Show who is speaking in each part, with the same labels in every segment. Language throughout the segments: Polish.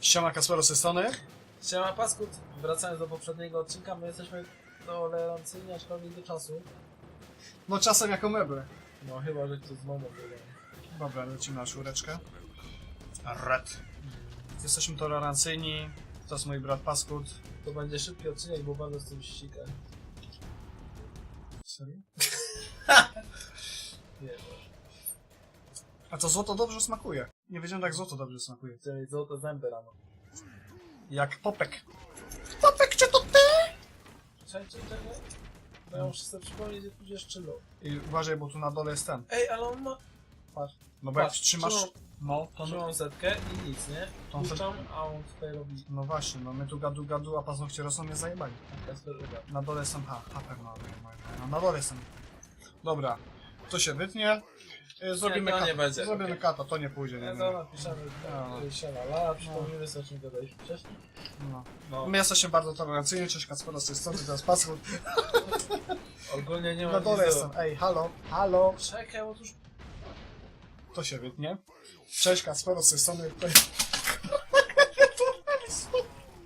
Speaker 1: Siema Kaspero z tej strony.
Speaker 2: Siema Paskut, wracając do poprzedniego odcinka, my jesteśmy tolerancyjni, aczkolwiek do czasu.
Speaker 1: No czasem jako meble.
Speaker 2: No chyba, że ktoś z mamą wygrał.
Speaker 1: Dobra, lecimy na czwóreczkę. Red. Jesteśmy tolerancyjni. To jest mój brat Paskut.
Speaker 2: To będzie szybki odcinek, bo będę z tym ścigać.
Speaker 1: Serio?
Speaker 2: Nie,
Speaker 1: A to złoto dobrze smakuje. Nie wiedziałem jak złoto dobrze smakuje.
Speaker 2: chcę mieć złote zęby rano.
Speaker 1: Jak popek. Popek, czy to ty?
Speaker 2: Czekaj, czekaj, czekaj. Bo ja muszę sobie przypomnieć, że tu jest czylo.
Speaker 1: I uważaj, bo tu na dole jest ten.
Speaker 2: Ej, ale on ma... Patrz,
Speaker 1: No bo jak
Speaker 2: Patrz,
Speaker 1: trzymasz...
Speaker 2: trzymam-
Speaker 1: No, to...
Speaker 2: trzymam setkę i nic, nie?
Speaker 1: To-
Speaker 2: Puszczam, a on tutaj robi...
Speaker 1: No właśnie, no my tu gadu gadu, a paznokcie rosną mnie zajebali.
Speaker 2: Kasper uda.
Speaker 1: Na dole są... Ha, ha pewno, no, na dole są. Dobra, to się wytnie. Y, Zrobimy,
Speaker 2: to nie
Speaker 1: kata.
Speaker 2: będzie,
Speaker 1: Zrobimy
Speaker 2: okej.
Speaker 1: kata, to nie pójdzie. Nie,
Speaker 2: Ja
Speaker 1: nie.
Speaker 2: to napiszemy,
Speaker 1: No.
Speaker 2: no. siema, la, przypomnijmy sobie, o czym gadaliśmy wcześniej.
Speaker 1: No.
Speaker 2: No,
Speaker 1: My jesteśmy bardzo tolerancyjni, cześć Kacpera z tej strony, teraz Paskut.
Speaker 2: ogólnie nie ma
Speaker 1: Na dole jestem, ej, halo, halo.
Speaker 2: Czekaj, już
Speaker 1: To się wytnie. Cześć Kacpera z tej strony, tutaj...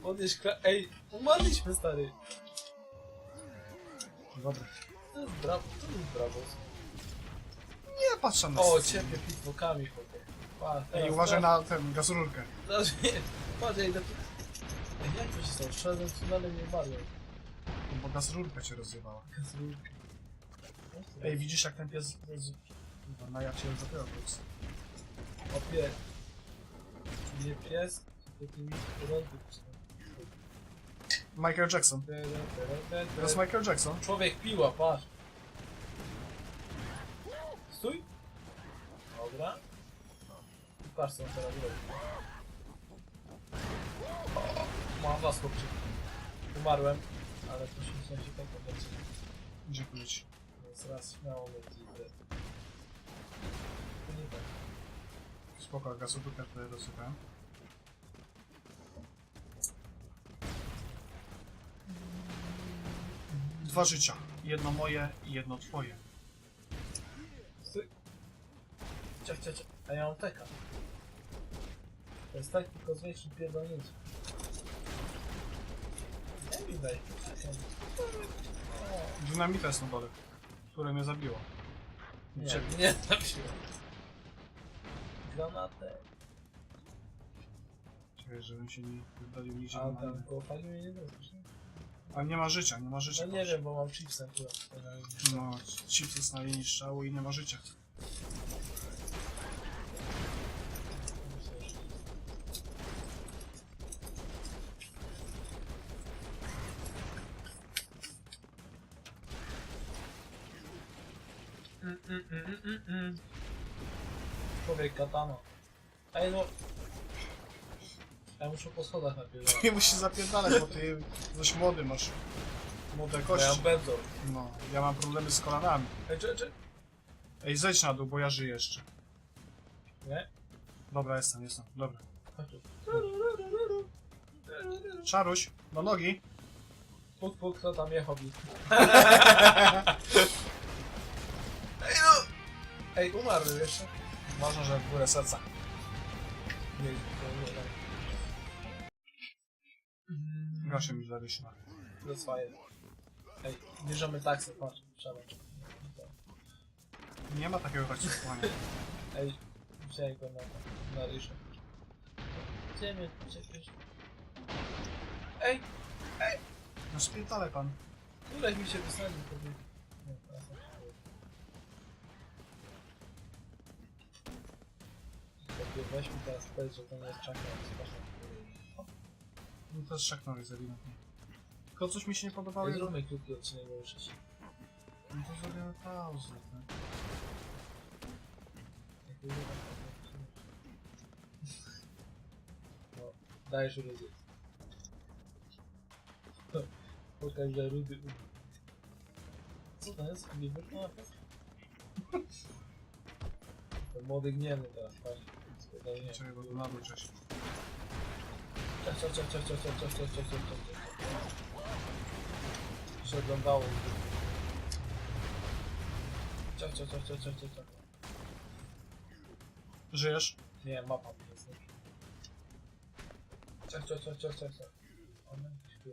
Speaker 2: podnieść kla... Ej, umarliśmy, stary.
Speaker 1: Dobra.
Speaker 2: To jest brawo, to jest brawo.
Speaker 1: Nie patrzę na
Speaker 2: O, ciebie pitwokami, chłopie. Pa, teraz
Speaker 1: uważaj
Speaker 2: pa-
Speaker 1: na tę gazururkę.
Speaker 2: Zaraz mnie... Patrz, ja idę tu... Ej, jak to się stało? Szedłem w tunele nie umarłem.
Speaker 1: Bo gazururka cię rozjebała.
Speaker 2: Kazurka.
Speaker 1: Ej, widzisz jak ten pies... Kurwa, Na ja cię dopiero pies.
Speaker 2: Opie. Nie pies, tylko ty mi porządku.
Speaker 1: Michael Jackson. Jest Michael Jackson.
Speaker 2: Człowiek piła, patrz. Stój. Dobra. Patrz co on teraz robi. Mam was chłopczyk. Umarłem, ale poświęciłem się tak będzie.
Speaker 1: Dziękuję ci.
Speaker 2: Więc raz śmiało będzie. To nie tak.
Speaker 1: Spoko, gazururkę tutaj rozsypałem. Dwa życia. Jedno moje i jedno twoje.
Speaker 2: Cia, cia, cia. A ja mam teka. To jest tak, tylko z większym pierdolnięciem. Nie mi daj.
Speaker 1: Dynamita jest na dole, które mnie zabiło.
Speaker 2: Nie,
Speaker 1: Ciebie.
Speaker 2: nie trafiłem. Granatę.
Speaker 1: Czekaj, żebym się nie wydalił nigdzie
Speaker 2: A
Speaker 1: na
Speaker 2: tam koło fali mnie nie nie?
Speaker 1: A nie ma życia, nie ma życia.
Speaker 2: No nie wiem, bo mam chipsem akurat.
Speaker 1: No, chips jest na linii strzału i nie ma życia.
Speaker 2: Człowiek katana. Ej no. Ja muszę po schodach najpierw.
Speaker 1: Nie musisz zapierdalać, bo ty dość młody masz. Młode
Speaker 2: Bo ja
Speaker 1: kości.
Speaker 2: mam benzol.
Speaker 1: No, ja mam problemy z kolanami.
Speaker 2: Ej, czy, czy?
Speaker 1: Ej, zejdź na dół, bo ja żyję jeszcze.
Speaker 2: Nie?
Speaker 1: Dobra, jestem, jestem, dobra.
Speaker 2: Chodź tu.
Speaker 1: Czaruś, do nogi.
Speaker 2: Puk, puk, kto tam je hobby? Ej no! Ej, umarł jeszcze.
Speaker 1: Ważne, że w górę serca.
Speaker 2: Nie, to nie, nie.
Speaker 1: Gaszę mi zaryśna.
Speaker 2: To jest fajne. Ej, bierzemy taksy, patrz, trzeba.
Speaker 1: Nie ma takiego taksówkowania.
Speaker 2: Ej, wziąłem go na, na ryszę. Gdzie mnie czepiesz? Ej,
Speaker 1: No spierdalaj pan.
Speaker 2: Julek mi się wysadził pewnie. Nie, teraz tak weźmy teraz powiedz, że ten jest czakra z
Speaker 1: No też szaknął jest ewidentnie. Tylko coś mi się nie podobało. Nie
Speaker 2: zróbmy krótki odcinek, bo muszę się...
Speaker 1: No to zrobimy pauzę, tak?
Speaker 2: Jakby nie No, dajesz rudy. Pokaż, że rudy umie. Co to jest? Nie wyszło na Młodych nie wiem teraz, fajnie patrz. Spokojnie.
Speaker 1: Czekaj, bo tu na dół cześć.
Speaker 2: Cześć, cześć, cześć, cześć, cześć, cześć, cześć, cześć, cześć, cześć, cześć. Się oglądało. Cześć, cześć, cześć, cześć, cześć, cześć.
Speaker 1: Żyjesz?
Speaker 2: Nie, mapa mi jest. Ciach, ciach, ciach, ciach, ciach. One śpią.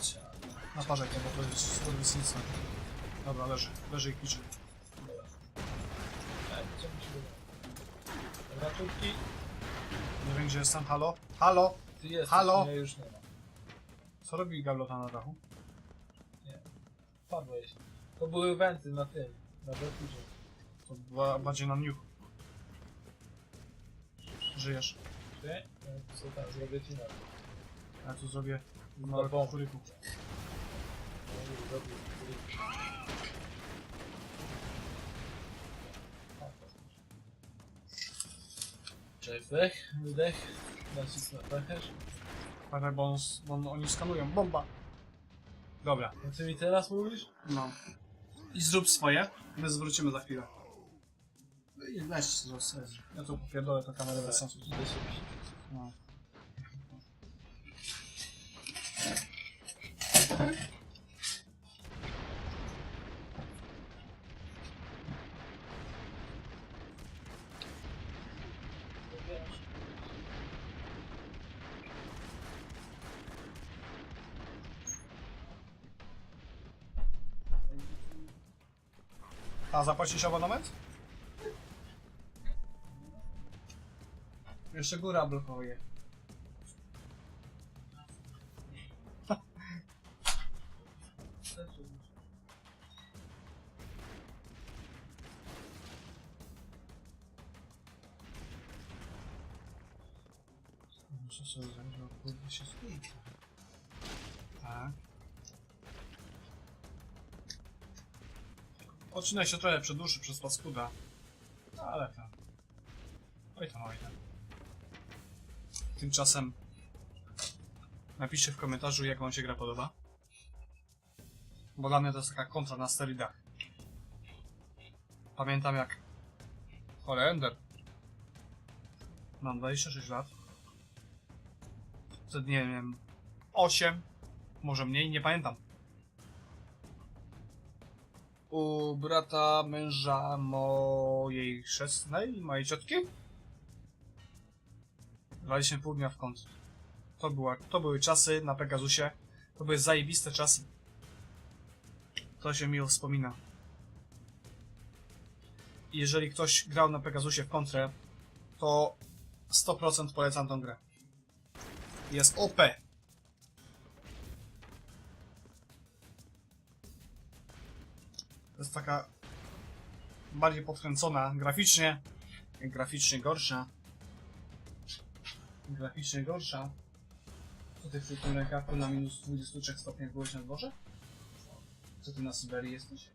Speaker 2: Ciach.
Speaker 1: Na parze, bo to jest skurwysyństwo. Dobra, leży. Leży i.
Speaker 2: Dobra. Ej, co mi się wydaje? Dobra, czubki.
Speaker 1: Nie wiem, gdzie jestem. Halo? Halo?
Speaker 2: Ty jesteś,
Speaker 1: Halo?
Speaker 2: mnie już nie ma.
Speaker 1: Co robi gablota na dachu?
Speaker 2: Padłeś. To były wenty na tym, na Berkurze.
Speaker 1: To ba bardziej na niuch. Żyjesz.
Speaker 2: Ty? Ja co tam, zrobię ci na to.
Speaker 1: Ja tu zrobię
Speaker 2: Na
Speaker 1: małe
Speaker 2: bomb.
Speaker 1: kukuryku.
Speaker 2: No, zrobię, zrobię. Cześć, wdech, wydech. Nacisnę pęcherz.
Speaker 1: Parę, bo, on, s- bo on, oni skanują. Bomba! Dobra.
Speaker 2: No ty mi teraz mówisz?
Speaker 1: No. I zrób swoje. My zwrócimy za chwilę. No i weź zaraz. Ja tu popierdolę tę kamerę bez sensu.
Speaker 2: Idę się.
Speaker 1: No. A zapłacisz abonament? Jeszcze góra blokuje. Odcinek się trochę przedłuży przez paskuda. Ale tam. Oj tam, oj tam. Tymczasem napiszcie w komentarzu jak wam się gra podoba. Bo dla mnie to jest taka kontra na sterydach. Pamiętam jak Holender Mam 26 lat. Wtedy nie wiem 8 może mniej, nie pamiętam. U brata męża mojej chrzestnej, mojej ciotki. Graliśmy pół dnia w kąt. To, była, to były czasy na Pegasusie. To były zajebiste czasy. To się miło wspomina. Jeżeli ktoś grał na Pegasusie w kontrę, to 100% polecam tą grę. Jest OP. jest taka bardziej podkręcona graficznie. Graficznie gorsza. Graficznie gorsza. Co ty przy tym rękawku na minus 23 stopniach byłeś na dworze? Co ty na Syberii jesteś?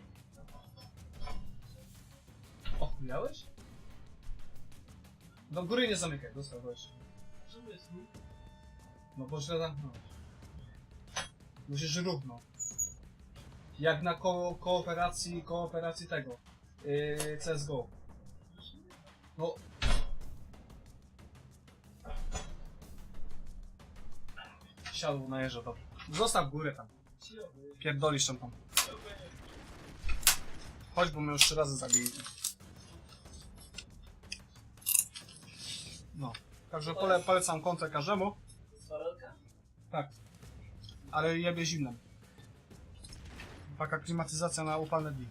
Speaker 1: O, miałeś? Do góry nie zamykaj, dostałeś. No bo źle zamknąłeś. Musisz równo. Jak na ko kooperacji, kooperacji tego. Yy, CSGO. No. Siadł na jeża, dobrze. Zostaw górę tam. Pierdolisz tam tam. Chodź, bo my już trzy razy zabili. No. Także pole, polecam kontrę każdemu. Tak. Ale jebie zimną. Taka klimatyzacja na upalne dni.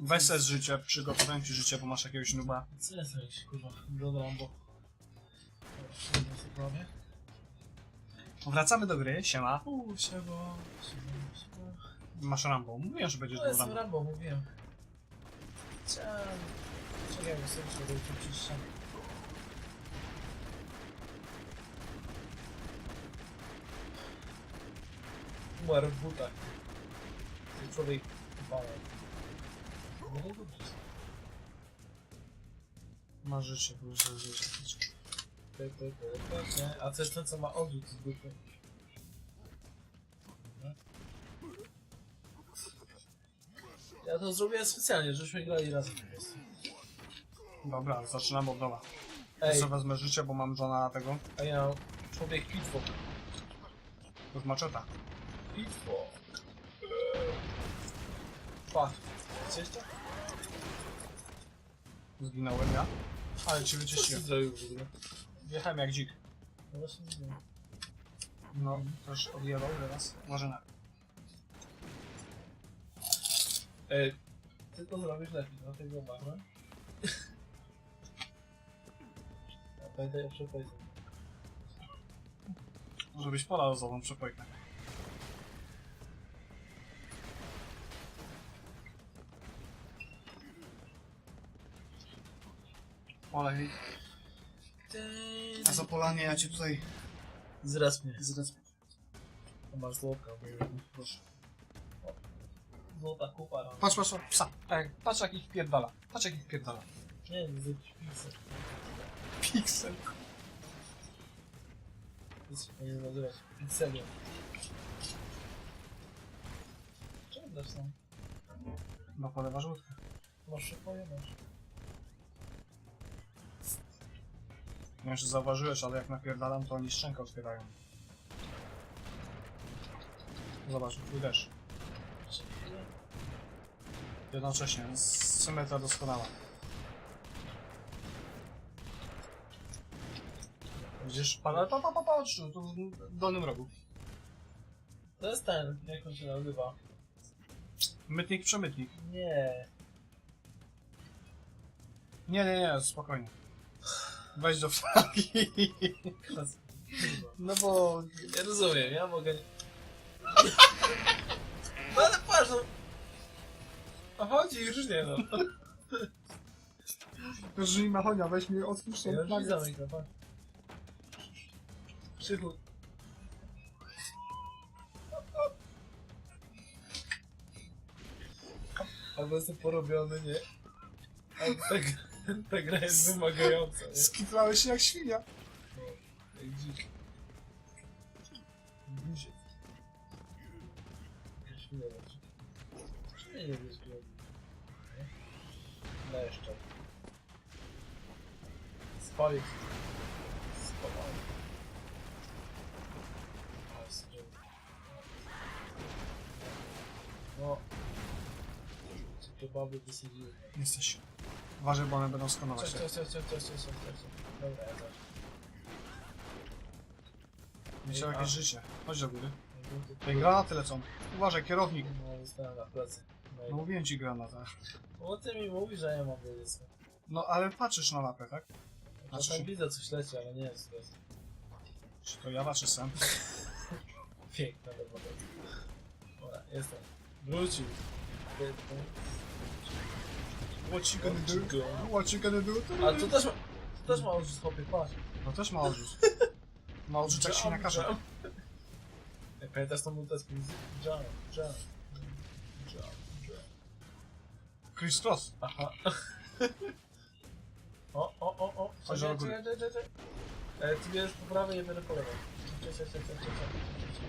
Speaker 1: Weź sobie z życia, przygotowałem ci życie, bo masz jakiegoś nuba.
Speaker 2: Co jest jakiś kurwa? Do Rambo. Dobra, sobie prawie.
Speaker 1: Wracamy do gry, siema.
Speaker 2: Uuu, siema. Siema, siema.
Speaker 1: Masz Rambo. Mówiłem, że będziesz do
Speaker 2: jest
Speaker 1: Rambo.
Speaker 2: Rambo, mówiłem. Chciałem... Czekaj, bo sobie to przyszedł. Umarł w butach. Człowiek bał. No to dobrze.
Speaker 1: Masz życie, już życie.
Speaker 2: Ty, ty, ty, ty, nie? A to jest ten, co ma odrzut z dupy. Ja to zrobiłem specjalnie, żebyśmy grali razem po prostu.
Speaker 1: Dobra, zaczynamy od nowa.
Speaker 2: Ej,
Speaker 1: sobie wezmę życie, bo mam Johna tego.
Speaker 2: a ja człowiek pitwo.
Speaker 1: To jest maczeta.
Speaker 2: Pitwo. Patrz. Chcesz to?
Speaker 1: Zginąłem ja. Ale cię wyczyściłem.
Speaker 2: zrobił w ogóle?
Speaker 1: Wjechałem jak dzik.
Speaker 2: No właśnie nie wiem.
Speaker 1: No, też odjebał teraz. Może na.
Speaker 2: Ej, ty to zrobisz lepiej, dlatego mamy. A pamiętaj o przepojce.
Speaker 1: Żebyś polał za tą przepojkę. Olej. A za polanie ja cię tutaj
Speaker 2: Zraz mnie.
Speaker 1: zresztą.
Speaker 2: To masz złota, bo
Speaker 1: Proszę.
Speaker 2: Złota kupa. no.
Speaker 1: Patrz, patrz, patrz, psa. Ej, patrz jak ich pierdala. Patrz jak ich pierdala.
Speaker 2: Nie, nie zrobić pizzę.
Speaker 1: Pixel.
Speaker 2: To się powinien nazywać pizzerią. Czemu dasz tam?
Speaker 1: No polewa żółtkę.
Speaker 2: Masz szefoje, masz.
Speaker 1: Nie wiem, czy zauważyłeś, ale jak napierdalam, to oni szczękę otwierają. Zobacz, twój też. Jednocześnie, symetria doskonała. Widzisz? Pa, pa, pa, pa, patrz, tu w dolnym rogu.
Speaker 2: To jest ten, jak on się nazywa?
Speaker 1: Mytnik, przemytnik.
Speaker 2: Nie.
Speaker 1: Nie, nie, nie, spokojnie. Weź do flagi. No bo...
Speaker 2: Nie rozumiem, ja mogę... No ale patrz, no. A chodzi już nie no.
Speaker 1: Że nie ma chonia, weź mi otwórz
Speaker 2: Ja już widzę mikrofon. Krzychu. Albo jestem porobiony, nie? Albo ta, gra- ta gra jest wymagająca, nie?
Speaker 1: Skitrałeś się jak świnia.
Speaker 2: Jak dzik. Świnia znaczy. Czy nie wiesz, No jeszcze. Ale strzał. No. Czy kebaby wysadziły?
Speaker 1: Jesteś. Uważaj, bo one będą skanować.
Speaker 2: Cześć, cześć, cześć, cześć, cześć, cześć, cześć, cześć. Dobra, ja też.
Speaker 1: Wiecie
Speaker 2: A.
Speaker 1: jakieś życie. Chodź do góry.
Speaker 2: No,
Speaker 1: Tej granaty lecą. Uważaj, kierownik.
Speaker 2: No, zostałem na plecy.
Speaker 1: No
Speaker 2: No,
Speaker 1: mówiłem ci granata.
Speaker 2: bo ty mi mówisz, że ja mam wiedzieć.
Speaker 1: No ale patrzysz na mapę, tak? Znaczy
Speaker 2: Czasem
Speaker 1: się-
Speaker 2: widzę coś leci, ale nie jest to.
Speaker 1: Czy to ja, czy sam?
Speaker 2: Piękna robota. Dobra, jestem. Wrócił.
Speaker 1: What you
Speaker 2: gonna do?
Speaker 1: What you gonna do?
Speaker 2: A tu też ma... Tu też ma odrzut chłopie, patrz.
Speaker 1: No też ma odrzut. Ma odrzut jak świniakarze.
Speaker 2: jump. Ej, Pamiętasz tą nutę z? Jump, jump. Jump, jump.
Speaker 1: Chris Cross.
Speaker 2: Aha. O, o, o, o.
Speaker 1: Chodź do góry.
Speaker 2: E, ty bierzesz po prawej, ja biorę po lewej. Czekaj, czekaj, czekaj, czekaj,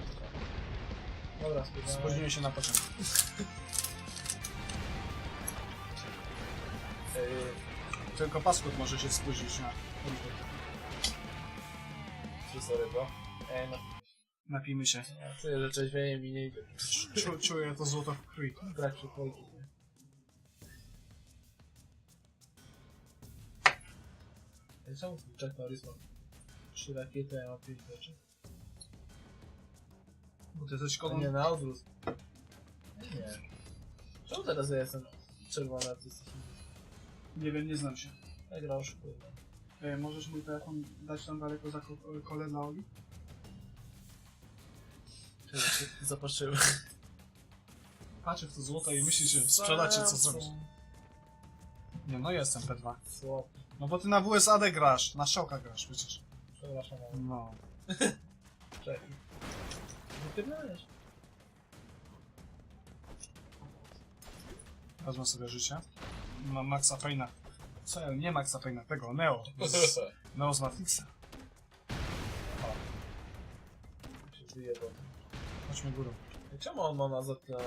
Speaker 2: czekaj. Dobra, spójrz.
Speaker 1: Spóźniłem się na pociąg. Tylko paskut może się spóźnić na...
Speaker 2: czy sorry, bro? Ej, no.
Speaker 1: Napijmy się.
Speaker 2: Ja czuję, że trzeźwieje mi nie idzie.
Speaker 1: Czu, czuję to złoto w krwi.
Speaker 2: Brak przypojki. nie? Ej, czemu Chuck Norris ma trzy rakiety, a ja mam pięć rzeczy?
Speaker 1: Bo ty jesteś
Speaker 2: A
Speaker 1: kodą...
Speaker 2: nie, na odwrót. Nie. Czemu teraz ja jestem czerwony, a ty jesteś inny?
Speaker 1: Nie wiem, nie znam się.
Speaker 2: Ja gra oszukuje.
Speaker 1: E, możesz mój telefon dać tam daleko za ko kole dla Oli?
Speaker 2: Zapatrzyłem.
Speaker 1: Patrzę w to złoto i myślisz, że sprzedacie co zrobisz. Nie, no jestem P2.
Speaker 2: Słabo.
Speaker 1: No bo ty na WSAD grasz, na szoka grasz przecież.
Speaker 2: Przepraszam, ale
Speaker 1: No.
Speaker 2: czekaj. Wypierdalałeś.
Speaker 1: Wezmę sobie życie. Mam Maxa Payne'a. Co ja, nie Maxa Payne'a, tego, Neo. Z, Neo z Matrixa.
Speaker 2: się wyjebał.
Speaker 1: Chodźmy górą.
Speaker 2: Ej, Czemu on ma na zatknięte?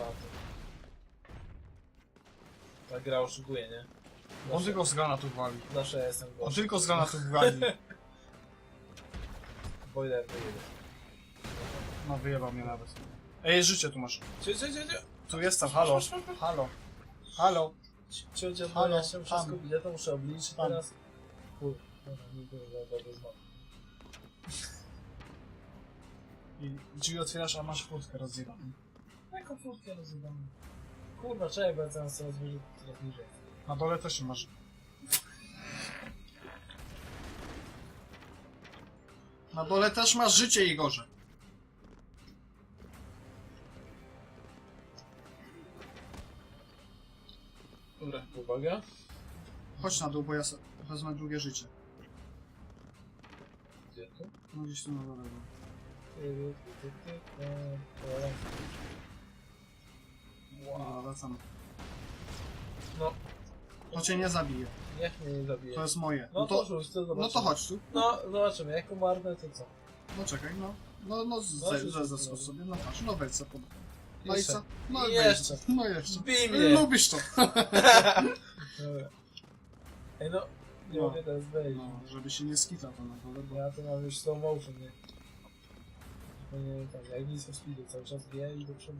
Speaker 2: Ta gra oszukuje, nie?
Speaker 1: On tylko z granatów wali.
Speaker 2: Zawsze ja jestem
Speaker 1: On
Speaker 2: gorszy.
Speaker 1: tylko z granatów wali.
Speaker 2: Boiler wyjebał.
Speaker 1: No wyjebał mnie nawet. Ej, życie tu masz.
Speaker 2: Cie, cie, cie, cie.
Speaker 1: Tu jestem, halo. Halo. Halo.
Speaker 2: Ciocia, bo
Speaker 1: Halo,
Speaker 2: ja się wszystko
Speaker 1: tam.
Speaker 2: to muszę obliczyć
Speaker 1: Tam.
Speaker 2: teraz. Dobra, nie było za dobry znowu.
Speaker 1: I drzwi otwierasz, a masz furtkę rozjebaną.
Speaker 2: Jaką furtkę rozjebamy? Kurwa, czekaj, bo ja teraz coraz bliżej, coraz bliżej.
Speaker 1: Na dole też nie masz. Na dole też masz życie, Igorze.
Speaker 2: Uwaga.
Speaker 1: Chodź na dół, bo ja se- wezmę drugie życie.
Speaker 2: Gdzie tu?
Speaker 1: No gdzieś tu na dole. było.
Speaker 2: Ty, ty, ty, ty, ty.
Speaker 1: Dobra, wracam.
Speaker 2: No,
Speaker 1: To cię nie zabije.
Speaker 2: niech mnie nie zabije.
Speaker 1: To jest moje.
Speaker 2: No
Speaker 1: No
Speaker 2: to
Speaker 1: to,
Speaker 2: rzuć, to
Speaker 1: no to chodź tu.
Speaker 2: No, zobaczymy, jak umarnę, to co?
Speaker 1: No czekaj, no. No, no,
Speaker 2: No,
Speaker 1: ze- ze-
Speaker 2: sobie.
Speaker 1: ze sobie. No patrz, no wejdź sobie. No i
Speaker 2: Jeszcze.
Speaker 1: co? No i
Speaker 2: Jeszcze.
Speaker 1: No jeszcze.
Speaker 2: Bij mnie!
Speaker 1: Lubisz to.
Speaker 2: Dobra. Ej no, nie
Speaker 1: No.
Speaker 2: mogę teraz wejść.
Speaker 1: No, żeby się nie skitał to na dole, bo...
Speaker 2: Ja to mam już slow motion, nie? To nie tam, jak nic o speedu, cały czas bije i do przodu.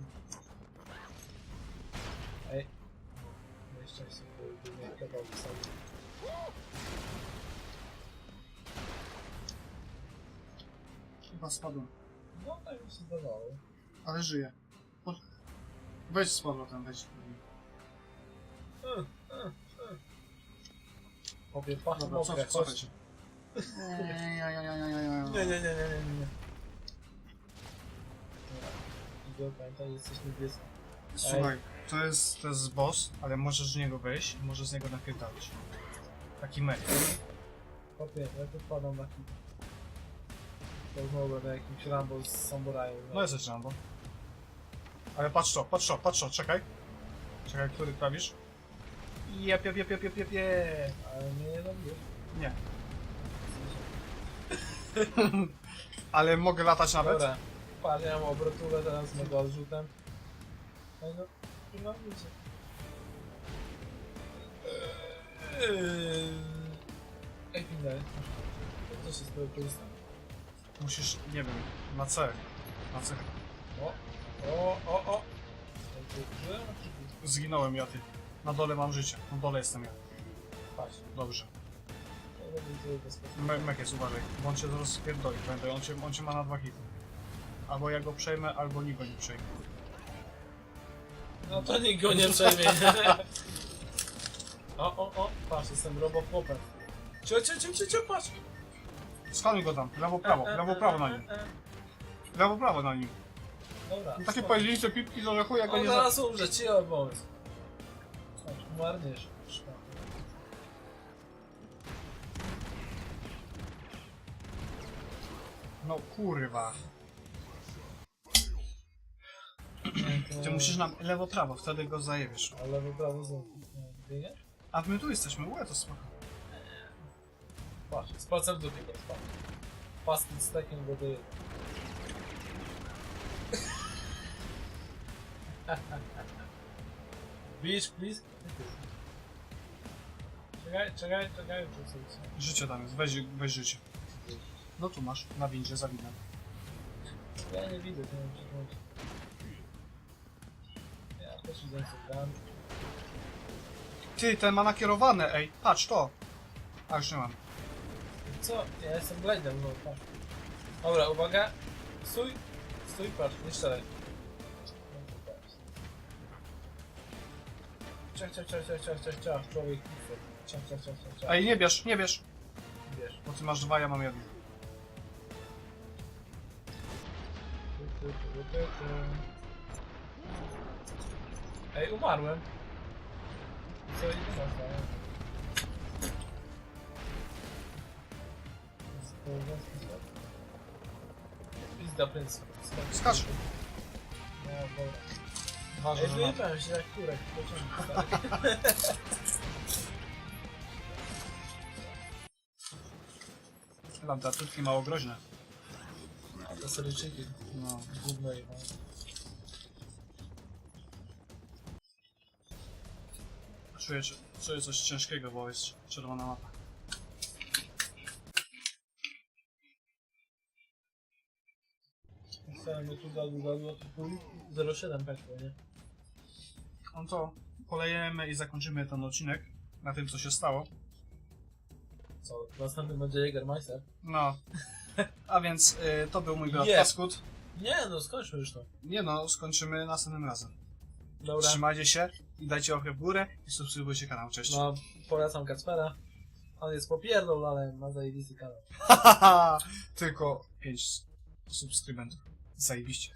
Speaker 2: Ej. Na szczęście, bo by mnie kebab wsadził.
Speaker 1: Chyba spadłem.
Speaker 2: No, tak mi się zdawało.
Speaker 1: Ale żyję. Po- Wejdź z powrotem, wejdź.
Speaker 2: Obie pachy
Speaker 1: Dobra,
Speaker 2: mokre,
Speaker 1: cofaj, się.
Speaker 2: Nie, nie, nie, nie, nie, nie, nie. Dobra. Igor, pamiętaj, jesteś niebieski.
Speaker 1: Słuchaj, to jest, to jest boss, ale możesz z niego wejść i możesz z niego napierdalić. Taki mech.
Speaker 2: Kopie, ja tu wpadam na kilka. To znowu będę jakimś Rambo z samurajem.
Speaker 1: No jesteś Rambo. Ale patrz to, patrz to, patrz to, czekaj. Czekaj, który prawisz? Jep, jep, jep, jep, jep, jep, jep.
Speaker 2: Ale mnie nie zabijesz.
Speaker 1: Nie. Ale mogę latać nawet?
Speaker 2: Dobra. Patrz, ja mam obrotówę teraz mego odrzutem. Ej no, no widzicie. Ej, Pinder. Co się z tego korzysta?
Speaker 1: Musisz, nie wiem, na C. Na C.
Speaker 2: O, o, o, o.
Speaker 1: Zginąłem ja, ty. Na dole mam życie. Na dole jestem ja.
Speaker 2: Patrz.
Speaker 1: Dobrze. Me Mek jest, uważaj. Bo on cię zaraz spierdoli, pamiętaj. On cię, on cię ma na dwa hity. Albo ja go przejmę, albo nikt go nie przejmie.
Speaker 2: No to nikt go nie przejmie. o, o, o, patrz, jestem robopopem. Cio, cio, cio, cio, cio, patrz.
Speaker 1: Skanuj go tam. Lewo, prawo. Lewo, prawo na nim. Lewo, prawo na nim.
Speaker 2: Dobra.
Speaker 1: Takie
Speaker 2: spoko.
Speaker 1: pojedyncze pipki do lechu, jak go
Speaker 2: On
Speaker 1: nie za...
Speaker 2: zaraz umrze, ci pomysł. Patrz, umarniesz. Szkoda.
Speaker 1: No kurwa. Ty musisz na lewo, prawo, wtedy go zajebiesz.
Speaker 2: Ale w prawo znowu. Nie?
Speaker 1: A my tu jesteśmy, łe to spoko.
Speaker 2: Patrz, z palcem w dupie go spadł. Pasty z takim go daje. Beach, please. Czekaj, czekaj, czekaj, co jest?
Speaker 1: Życie tam jest, weź, weź życie. No tu masz, na windzie, za winem.
Speaker 2: Ja nie widzę, to nie wiem czy to chodzi. Ja też idę sobie tam.
Speaker 1: Ty, ten ma nakierowane, ej, patrz to. A już nie mam.
Speaker 2: Co? Ja jestem Blade'em, no patrz. Dobra, uwaga. Stój. Stój, patrz, nie strzelaj. Ciach, ciach, ciach, ciach, ciach, ciach, ciach, człowiek. Ciach, ciach, ciach, ciach, ciach.
Speaker 1: Ej, nie bierz, nie bierz.
Speaker 2: Wiesz.
Speaker 1: Bo ty masz dwa, ja mam jeden.
Speaker 2: Tu, tu, tu, tu, tu. Ej, umarłem. Co i nie można. Pizda prync.
Speaker 1: Skacz.
Speaker 2: No dobra. Ej,
Speaker 1: że na...
Speaker 2: wyjebałem się jak kurek w pociągu, stary.
Speaker 1: Lambda, tutki mało groźne.
Speaker 2: A to seryjczyki.
Speaker 1: No.
Speaker 2: Gówno i no.
Speaker 1: Czuję, czuję coś ciężkiego, bo jest czerwona mapa.
Speaker 2: Chciałem tu gadu, gadu, a tu pół 0,7 peszło, nie?
Speaker 1: On to polejemy i zakończymy ten odcinek na tym, co się stało.
Speaker 2: Co, następny będzie Jägermeister?
Speaker 1: No. A więc y, to był mój brat. Paskut.
Speaker 2: Nie, no skończmy już to.
Speaker 1: Nie no, skończymy następnym razem.
Speaker 2: Dobra.
Speaker 1: Trzymajcie się i dajcie łapkę w górę i subskrybujcie kanał. Cześć.
Speaker 2: No, polecam Kacpera. On jest popierdol, ale ma zajebisty kanał.
Speaker 1: Tylko 5 subskrybentów. Zajebiście.